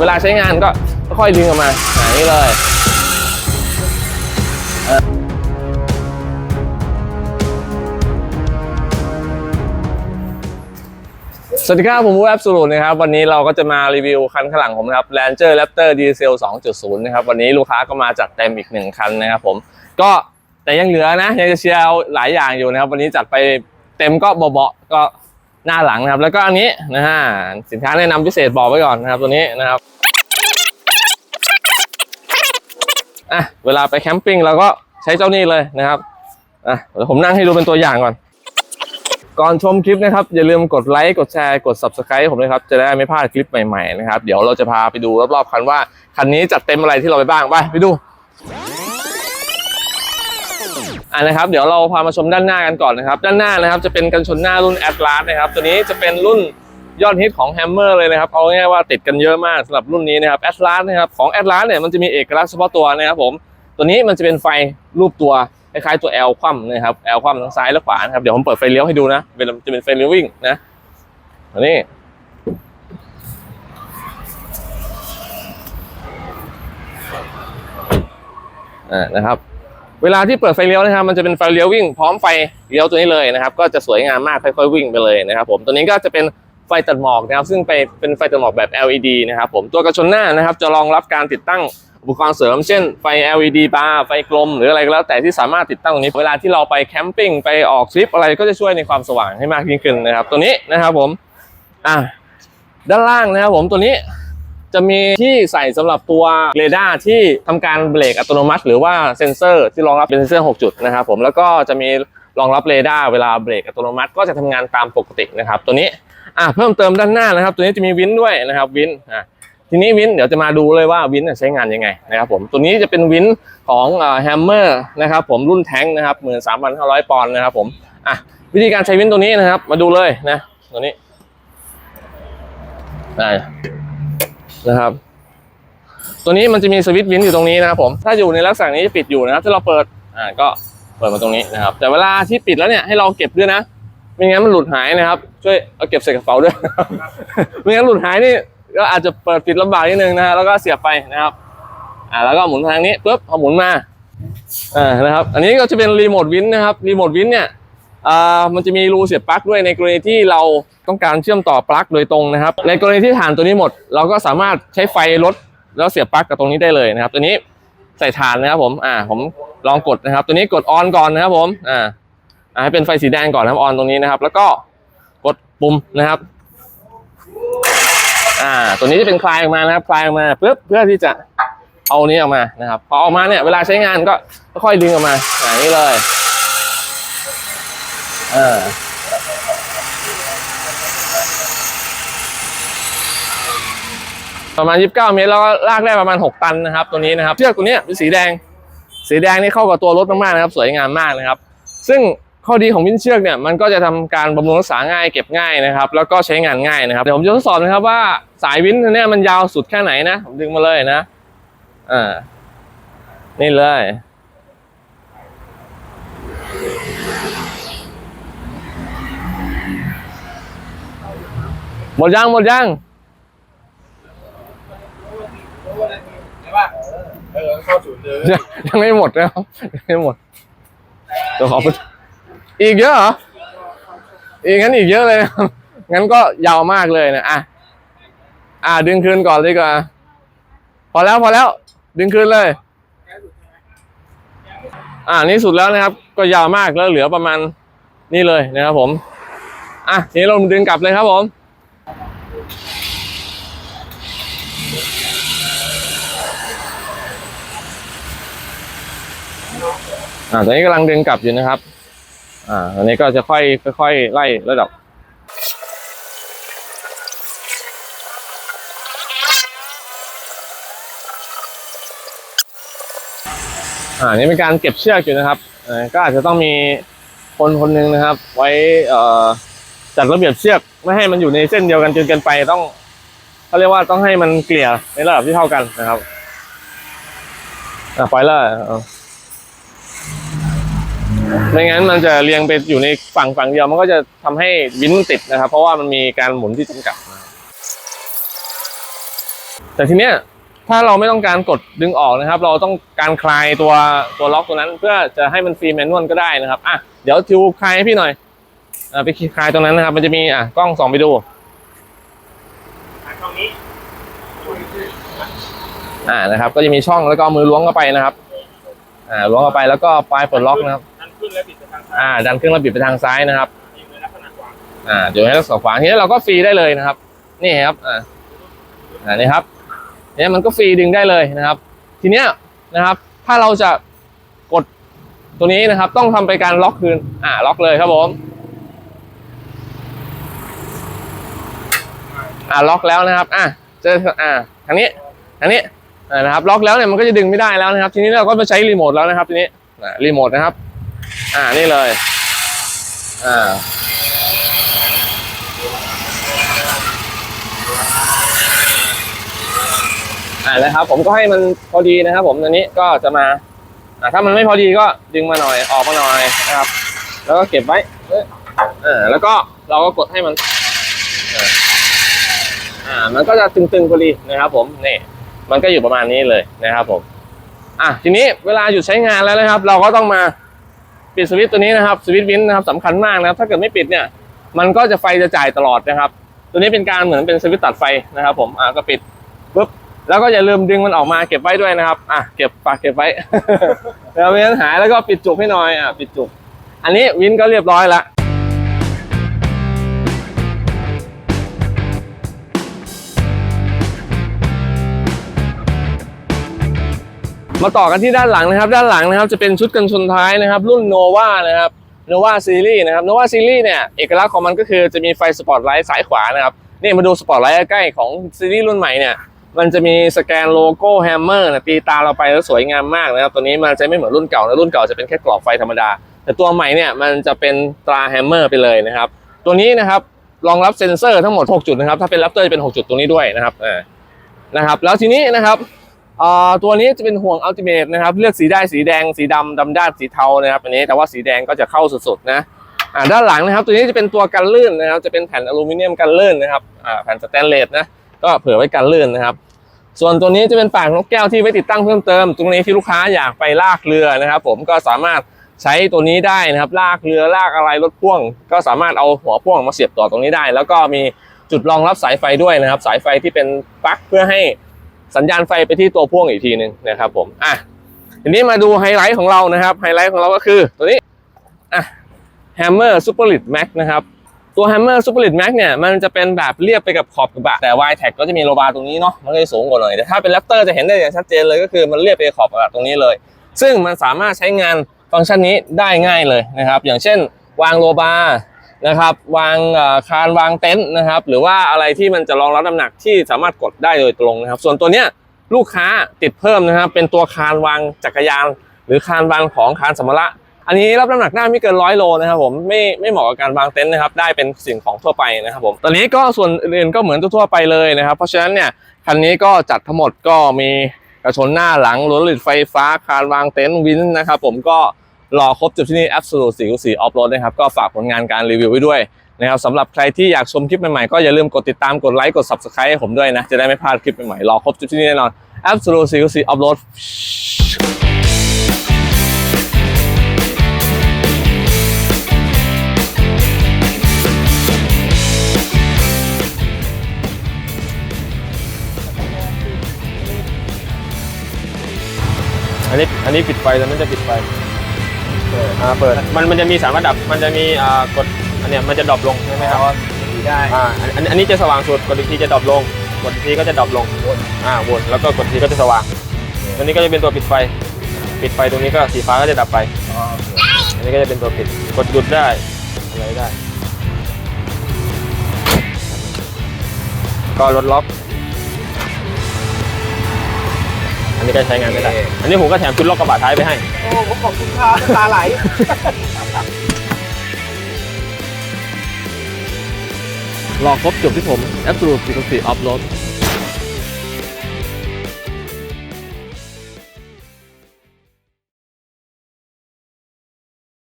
เวลาใช้งานก็ค่อยดึงออกมาอ่านี่เลยสวัสดีครับ ผมวูแอปสูรุนะครับ วันนี้เราก็จะมารีวิวคันข้างหลังผมนะครับ Ranger Raptor Diesel 2.0 นะครับ วันนี้ลูกค้าก็มาจัดเต็มอีกหนึ่งคันนะครับผมก็แต่ยังเหลือนะ ยังจะเชียร์หลายอย่างอยู่นะครับ วันนี้จัดไปเต็มก็เบาๆก็หน้าหลังนะครับ แล้วก็อันนี้นะฮะสินค้าแนะนำพิเศษบอกไว้ก่อนนะครับตัวนี้นะครับ อะเวลาไปแคมปิ้งเราก็ใช้เจ้านี่เลยนะครับอะเดี๋ยวผมนั่งให้ดูเป็นตัวอย่างก่อน ก่อนชมคลิปนะครับ อย่าลืมกดไลค์กดแชร์กด subscribe ผมเลยครับ จะได้ไม่พลาดคลิปใหม่ๆนะครับ เดี๋ยวเราจะพาไปดูรอบๆคันว่า คันนี้จัดเต็มอะไรที่เราไปบ้างไปไปดูอ่านะครับเดี๋ยวเราพามาชมด้านหน้ากันก่อนนะครับ ด้านหน้านะครับจะเป็นกันชนหน้ารุ่น Atlas นะครับ ตัวนี้จะเป็นรุ่น ยอดฮิตของ Hammer เลยนะครับ เอาง่ายว่าติดกันเยอะมากสำหรับรุ่นนี้นะครับ Atlas นะครับของ Atlas เนี่ยมันจะมีเอกลักษณ์เฉพาะตัวนะครับผม ตัวนี้มันจะเป็นไฟรูปตัวคล้ายๆตัว L คว่ำนะครับ L คว่ำทั้งซ้ายและขวานะครับ เดี๋ยวผมเปิดไฟเลี้ยวให้ดูนะเป็นจะเป็นไฟเลี้ยววิ่งนะอันนี้อ่านะครับเวลาที่เปิดไฟเลี้ยวนะครับมันจะเป็นไฟเลี้ยววิ่งพร้อมไฟเลี้ยวตัวนี้เลยนะครับ ก็จะสวยงามมากค่อยๆวิ่งไปเลยนะครับ ผมตัวนี้ก็จะเป็น ไฟตัดหมอกนะครับ ซึ่งไปเป็นไฟตัดหมอกแบบ LED นะครับผมตัวกระชนหน้านะครับ จะรองรับการติดตั้งอุปกรณ์เสริมเช่นไฟ LED บาร์ไฟกลม หรืออะไรก็แล้วแต่ที่สามารถติดตั้งตรงนี้ เวลาที่เราไปแคมปิ้งไปออกทริปอะไรก็จะช่วยในความสว่างให้มากยิ่งขึ้นนะครับ ตัวนี้นะครับผมอ่าด้านล่างนะครับผมตัวนี้จะมีที่ใส่สำหรับตัวเรดาร์ที่ทำการเบรกอัตโนมัติ หรือว่าเซ็นเซอร์ที่รองรับเป็นเซ็นเซอร์ 6 จุดนะครับผมแล้วก็จะมีรองรับเรดาร์เวลาเบรกอัตโนมัติ ก็จะทำงานตามปกตินะครับ ตัวนี้ อะเพิ่มเติมด้านหน้านะครับ ตัวนี้จะมีวินด้วยนะครับวินอะทีนี้วินเดี๋ยวจะมาดูเลยว่าวินใช้งานยังไงนะครับผมตัวนี้จะเป็นวินของแฮมเมอร์นะครับผมรุ่นแท้งนะครับหมื่นสามพันห้าร้อยปอนด์นะครับผมอะวิธีการใช้วินตัวนี้นะครับ มาดูเลยนะตัวนี้ได้นะครับ ตัวนี้มันจะมีสวิตช์วินอยู่ตรงนี้นะครับผมถ้าอยู่ในลักษณะนี้จะปิดอยู่นะครับถ้าเราเปิดอ่าก็เปิดมาตรงนี้นะครับ แต่เวลาที่ปิดแล้วเนี่ยให้เราเก็บด้วยนะ ไม่งั้นมันหลุดหายนะครับ ช่วยเอาเก็บใส่กระเป๋าด้วย ไม่งั้นหลุดหายนี่ก็อาจจะเปิดปิดลำบากนิดนึงนะฮะแล้วก็เสียบไปนะครับ อ่าแล้วก็หมุนทางนี้ปุ๊บเอาหมุนมาอ่านะครับ อันนี้ก็จะเป็นรีโมทวินนะครับรีโมทวินเนี่ยอ่ามันจะมีรูเสียบปลั๊กด้วยในกรณีที่เราต้องการเชื่อมต่อปลั๊กโดยตรงนะครับ ในกรณีที่ฐานตัวนี้หมด เราก็สามารถใช้ไฟลดแล้วเสียบปลั๊กกับตรงนี้ได้เลยนะครับ ตัวนี้ใส่ฐานนะครับผมอ่าผมลองกดนะครับ ตัวนี้กดออนก่อนนะครับผมอ่า ให้เป็นไฟสีแดงก่อนนะครับออนตรงนี้นะครับ แล้วก็กดปุ่มนะครับ อ่า ตัวนี้จะเป็นคลายออกมานะครับ คลายออกมาปุ๊บเพื่อที่จะเอานี้ออกมานะครับ พอออกมาเนี่ยเวลาใช้งานก็ค่อยดึงออกมาอย่างนี้เลยอ่าประมาณ 29 เมตรแล้วก็ลากได้ประมาณ 6 ตันนะครับ ตัวนี้นะครับเชือกตัวนี้เป็นสีแดง สีแดงนี่เข้ากับตัวรถมากๆนะครับ สวยงามมากนะครับ ซึ่ง ข้อดีของวินเชือกเนี่ยมันก็จะทำการบำรุงรักษาง่ายเก็บง่ายนะครับ แล้วก็ใช้งานง่ายนะครับเดี๋ยวผมจะทดสอบนะครับว่าสายวินเนี่ยมันยาวสุดแค่ไหนนะ ผมดึงมาเลยนะอ่านี่เลยหมดยังหมดยังเออเข้าศูนย์เลยยังยังไม่หมดนะครับยังไม่หมดเดี๋ยวขอไป อีกเยอะเหรออีกงั้นอีกเยอะเลยครับงั้นก็ยาวมากเลยนะอะอะดึงคืนก่อนเลยดีกว่า พอแล้วพอแล้ว ดึงคืนเลย อ่านี่สุดแล้วนะครับ ก็ยาวมากแล้วเหลือประมาณนี่เลยนะครับผม อะทีนี้เราดึงกลับเลยครับผมอ่าตอนนี้กำลังดึงกลับอยู่นะครับ อ่าตอนนี้ก็จะค่อยค่อยๆไล่ระดับอ่านี่เป็นการเก็บเชือกอยู่นะครับก็อาจจะต้องมีคนคนหนึ่งนะครับ ไว้เออจัดระเบียบเชือกไม่ให้มันอยู่ในเส้นเดียวกันจนเกินไปต้องเขาเรียกว่าต้องให้มันเกลี่ยในระดับที่เท่ากันนะครับอ่าปล่อยเลยเอา ไม่งั้นมันจะเรียงไปอยู่ในฝั่งฝั่งเดียวมันก็จะทำให้วินติดนะครับ เพราะว่ามันมีการหมุนที่จำกัดแต่ทีเนี้ยถ้าเราไม่ต้องการกดดึงออกนะครับ เราต้องการคลายตัวตัวล็อกตัวนั้นเพื่อจะให้มันฟรีแมนนวลก็ได้นะครับอะเดี๋ยวทิวคลายให้พี่หน่อยอะไปคลายตรงนั้นนะครับ มันจะมีอะกล้องส่องไปดูองนี้อ่านะครับ ก็จะมีช่องแล้วก็มือล้วงเข้าไปนะครับ อ่าล้วงเข้าไปแล้วก็ปลายปลดล็อกนะครับ อ่าดันเครื่องแล้วบิดไปทางซ้ายนะครับอ่าเดี๋ยวให้ลักษณะขวางทีนี้เราก็ฟรีได้เลยนะครับ นี่ครับอ่าอ่านี่ครับเนี่ยมันก็ฟรีดึงได้เลยนะครับ ทีเนี้ยนะครับ ถ้าเราจะกดตัวนี้นะครับ ต้องทำไปการล็อกคืนอ่าล็อกเลยครับผมอ่าล็อกแล้วนะครับอะเจออ่าทางนี้ทางนี้อ่านะครับล็อกแล้วเนี่ยมันก็จะดึงไม่ได้แล้วนะครับ ทีนี้เราก็มาใช้รีโมทแล้วนะครับ ทีนี้รีโมทนะครับ อ่านี่เลย อ่าอ่านะครับ ผมก็ให้มันพอดีนะครับ ผมตัวนี้ก็จะมาอ่าถ้ามันไม่พอดีก็ดึงมาหน่อยออกมาหน่อยนะครับ แล้วก็เก็บไว้เอ้ยอ่าแล้วก็เราก็กดให้มันอ่าอ่ามันก็จะตึงๆพอดีนะครับผมนี่มันก็อยู่ประมาณนี้เลยนะครับผม อะทีนี้เวลาหยุดใช้งานแล้วนะครับ เราก็ต้องมา ปิดสวิตช์ตัวนี้นะครับสวิตช์วินนะครับสำคัญมากนะครับถ้าเกิดไม่ปิดเนี่ยมันก็จะไฟจะจ่ายตลอดนะครับ ตัวนี้เป็นการเหมือนเป็นสวิตช์ตัดไฟนะครับ ผมอะก็ปิดปุ๊บแล้วก็อย่าลืมดึงมันออกมาเก็บไว้ด้วยนะครับอะเก็บฝากเก็บไว้แล้วไม่งั้นหายแล้วก็ปิดจุกให้หน่อยอะปิดจุก อันนี้วินก็เรียบร้อยละ มาต่อกันที่ด้านหลังนะครับ ด้านหลังนะครับจะเป็นชุดกันชนท้ายนะครับ รุ่นโนวานะครับโนวาซีรีส์นะครับโนวาซีรีส์เนี่ยเอกลักษณ์ของมันก็คือจะมีไฟสปอตไลท์ซ้ายขวานะครับนี่มาดูสปอตไลท์ใกล้ของซีรีส์รุ่นใหม่เนี่ยมันจะมีสแกนโลโก้แฮมเมอร์นะตีตาเราไปแล้วสวยงามมากนะครับตัวนี้มันจะไม่เหมือนรุ่นเก่านะรุ่นเก่าจะเป็นแค่กรอบไฟธรรมดา แต่ตัวใหม่เนี่ยมันจะเป็นตราแฮมเมอร์ไปเลยนะครับตัวนี้นะครับรองรับเซ็นเซอร์ทั้งหมด 6 จุดนะครับถ้าเป็นแรปเตอร์จะเป็น 6 จุดตรงนี้ด้วยนะครับอ่านะครับแล้วทีนี้นะครับ ตัวนี้จะเป็นห่วงอัลติเมทนะครับ เลือกสีได้สีแดงสีดำดำด้านสีเทานะครับอันนี้แต่ว่าสีแดงก็จะเข้าสุดๆนะด้านหลังนะครับ ตัวนี้จะเป็นตัวกันลื่นนะครับ จะเป็นแผ่นอลูมิเนียมกันลื่นนะครับแผ่นสแตนเลสนะก็เผื่อไว้กันลื่นนะครับ ส่วนตัวนี้จะเป็นปากนกแก้วที่ไว้ติดตั้งเพิ่มเติม ตรงนี้ที่ลูกค้าอยากไปลากเรือนะครับ ผมก็สามารถใช้ตัวนี้ได้นะครับลากเรือลากอะไรรถพ่วง ก็สามารถเอาหัวพ่วงมาเสียบต่อตรงนี้ได้ แล้วก็มีจุดรองรับสายไฟด้วยนะครับ สายไฟที่เป็นปลั๊กเพื่อให้ สัญญาณไฟไปที่ตัวพ่วงอีกทีหนึ่งนะครับผมอะทีนี้มาดูไฮไลท์ของเรานะครับไฮไลท์ของเราก็คือตัวนี้อะ Hammer Super Lit Max นะครับตัว Hammer Super Lit Max เนี่ยมันจะเป็นแบบเรียบไปกับขอบกระบะแต่ y t a g ก็จะมีโลบาร์ตรงนี้เนาะมันก็จะสูงกว่าหน่อยแต่ถ้าเป็น Raptor จะเห็นได้อย่างชัดเจนเลยก็คือมันเรียบไปขอบกระบะตรงนี้เลย ซึ่งมันสามารถใช้งานฟังก์ชันนี้ได้ง่ายเลยนะครับ อย่างเช่น วางโลบาร์ นะครับ วางคานวางเต็นท์นะครับ หรือว่าอะไรที่มันจะรองรับน้ำหนักที่สามารถกดได้โดยตรงนะครับ ส่วนตัวเนี้ยลูกค้าติดเพิ่มนะครับ เป็นตัวคานวางจักรยาน หรือคานวางของคานสัมภาระอันนี้รับน้ำหนักได้ไม่เกินร้อยโลนะครับผมไม่ไม่เหมาะกับการวางเต็นท์นะครับ ได้เป็นสิ่งของทั่วไปนะครับผมตอนนี้ก็ส่วนอื่นก็เหมือนทั่วไปเลยนะครับ เพราะฉะนั้นเนี่ยคันนี้ก็จัดทั้งหมดก็มีกระชนหน้าหลังรถลิดไฟฟ้าคานวางเต็นท์วินนะครับผมก็ รอครบจบที่นี่ Absolute 4 4 Off Road นะครับ ก็ฝากผลงานการรีวิวไว้ด้วยนะครับสำหรับใครที่อยากชมคลิปใหม่ๆ ก็อย่าลืมกดติดตามกดไลค์กด Subscribe ให้ผมด้วยนะ จะได้ไม่พลาดคลิปใหม่ๆรอครบจบที่นี่แน่นอน Absolute 4 4 Off Road อันนี้อันนี้ปิดไฟแต่ไม่จะปิดไฟ อ่าเปิดมันมันจะมีสามระดับ มันจะมีอ่ากดอันเนี้ยมันจะดรอปลงใช่ไหมครับได้ อ่าอันอันอันนี้จะสว่างสุดกดอีกทีจะดรอปลง กดอีกทีก็จะดรอปลงวนอ่าวนแล้วก็กดอีกทีก็จะสว่างตัวนี้ก็จะเป็นตัวปิดไฟ ปิดไฟตรงนี้ก็สีฟ้าก็จะดับไป อันนี้ก็จะเป็นตัวปิด กดหยุดได้อะไรได้ ก็ลดล็อก นนี้ก็ใช้งานไม่ได้ อันนี้ผมก็แถมชุดล็อกกระบะท้ายไปให้ โอ้ผมขอบคุณครับน้ำตาไหล รอครบจบที่ผม Absolute 4 4 Off Road